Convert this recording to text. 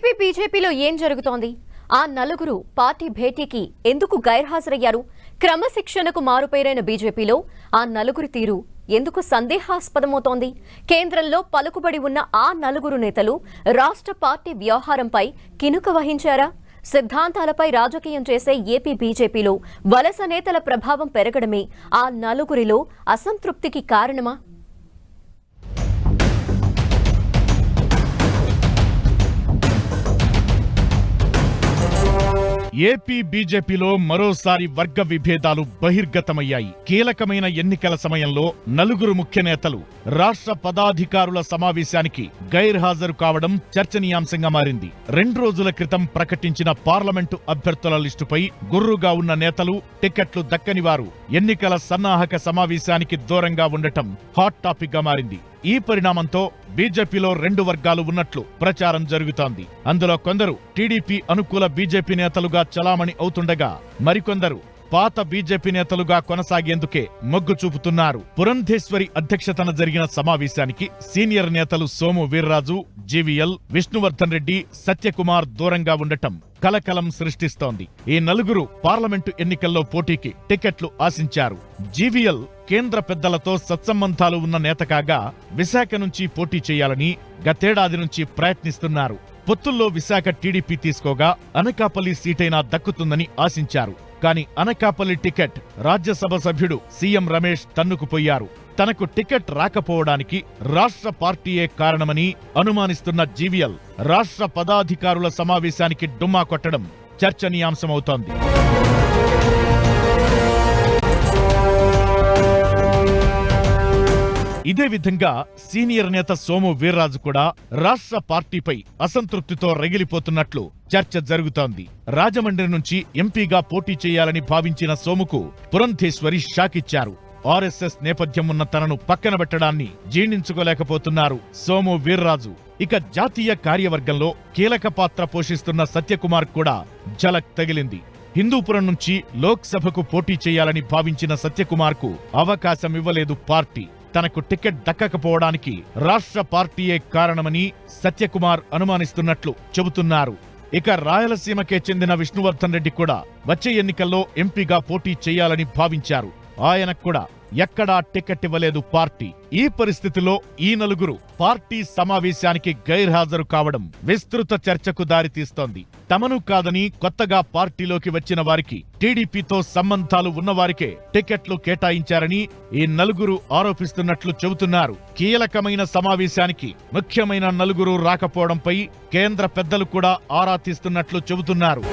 AP బీజేపీలో ఏం జరుగుతోంది? ఆ నలుగురు పార్టీ భేటీకి ఎందుకు గైర్హాజరయ్యారు? క్రమశిక్షణకు మారుపేరైన బీజేపీలో ఆ నలుగురి తీరు ఎందుకు సందేహాస్పదమవుతోంది? కేంద్రంలో పలుకుబడి ఉన్న ఆ నలుగురు నేతలు రాష్ట్ర పార్టీ వ్యవహారంపై కినుక వహించారా? సిద్ధాంతాలపై రాజకీయం చేసే ఏపీ బీజేపీలో వలస నేతల ప్రభావం పెరగడమే ఆ నలుగురిలో అసంతృప్తికి కారణమా? ఏపీ బీజేపీలో మరోసారి వర్గ విభేదాలు బహిర్గతమయ్యాయి. కీలకమైన ఎన్నికల సమయంలో నలుగురు ముఖ్య నేతలు రాష్ట్ర పదాధికారుల సమావేశానికి గైర్హాజరు కావడం చర్చనీయాంశంగా మారింది. రెండు రోజుల క్రితం ప్రకటించిన పార్లమెంటు అభ్యర్థుల లిస్టుపై గుర్రుగా ఉన్న నేతలు టికెట్లు దక్కని వారు ఎన్నికల సన్నాహక సమావేశానికి దూరంగా ఉండటం హాట్ టాపిక్గా మారింది. ఈ పరిణామంతో బీజేపీలో రెండు వర్గాలు ఉన్నట్లు ప్రచారం జరుగుతోంది. అందులో కొందరు టీడీపీ అనుకూల బీజేపీ నేతలుగా చలామణి అవుతుండగా మరికొందరు పాత బీజేపీ నేతలుగా కొనసాగేందుకే మొగ్గు చూపుతున్నారు. పురంధేశ్వరి అధ్యక్షతన జరిగిన సమావేశానికి సీనియర్ నేతలు సోము వీర్రాజు జీవీఎల్ విష్ణువర్ధన్ రెడ్డి సత్యకుమార్ దూరంగా ఉండటం కలకలం సృష్టిస్తోంది. ఈ నలుగురు పార్లమెంటు ఎన్నికల్లో పోటీకి టికెట్లు ఆశించారు. జీవీఎల్ కేంద్ర పెద్దలతో సత్సంబంధాలు ఉన్న నేత కాగా విశాఖ నుంచి పోటీ చేయాలని గతేడాది నుంచి ప్రయత్నిస్తున్నారు. పొత్తుల్లో విశాఖ టీడీపీ తీసుకోగా అనకాపల్లి సీటైనా దక్కుతుందని ఆశించారు. కానీ అనకాపల్లి టికెట్ రాజ్యసభ సభ్యుడు సీఎం రమేష్ తన్నుకుపోయారు తనకు టికెట్ రాకపోవడానికి రాష్ట్ర పార్టీయే కారణమని అనుమానిస్తున్న జీవీఎల్ రాష్ట్ర పదాధికారుల సమావేశానికి డుమ్మా కొట్టడం చర్చనీయాంశమవుతోంది. ఇదే విధంగా సీనియర్ నేత సోము వీర్రాజు కూడా రాష్ట్ర పార్టీపై అసంతృప్తితో రగిలిపోతున్నట్లు చర్చ జరుగుతోంది. రాజమండ్రి నుంచి ఎంపీగా పోటీ చేయాలని భావించిన సోముకు పురంధేశ్వరి షాకిచ్చారు ఆర్ఎస్ఎస్ నేపథ్యం ఉన్న తనను పక్కన పెట్టడాన్ని జీర్ణించుకోలేకపోతున్నారు సోము వీర్రాజు. ఇక జాతీయ కార్యవర్గంలో కీలక పాత్ర పోషిస్తున్న సత్యకుమార్ కూడా జలక్ తగిలింది. హిందూపురం నుంచి లోక్సభకు పోటీ చేయాలని భావించిన సత్యకుమార్కు అవకాశం ఇవ్వలేదు పార్టీ. తనకు టికెట్ దక్కకపోవడానికి రాష్ట్ర పార్టీయే కారణమని సత్యకుమార్ అనుమానిస్తున్నట్లు చెబుతున్నారు. ఇక రాయలసీమకే చెందిన విష్ణువర్ధన్ రెడ్డి కూడా వచ్చే ఎన్నికల్లో ఎంపీగా పోటీ చేయాలని భావించారు. ఆయనకు కూడా ఎక్కడా టికెట్ ఇవ్వలేదు పార్టీ. ఈ పరిస్థితిలో ఈ నలుగురు పార్టీ సమావేశానికి గైర్హాజరు కావడం విస్తృత చర్చకు దారితీస్తోంది. తమను కాదని కొత్తగా పార్టీలోకి వచ్చిన వారికి టీడీపీతో సంబంధాలు ఉన్నవారికే టికెట్లు కేటాయించారని ఈ నలుగురు ఆరోపిస్తున్నట్లు చెబుతున్నారు. కీలకమైన సమావేశానికి ముఖ్యమైన నలుగురు రాకపోవడంపై కేంద్ర పెద్దలు కూడా ఆరా తీస్తున్నట్లు చెబుతున్నారు.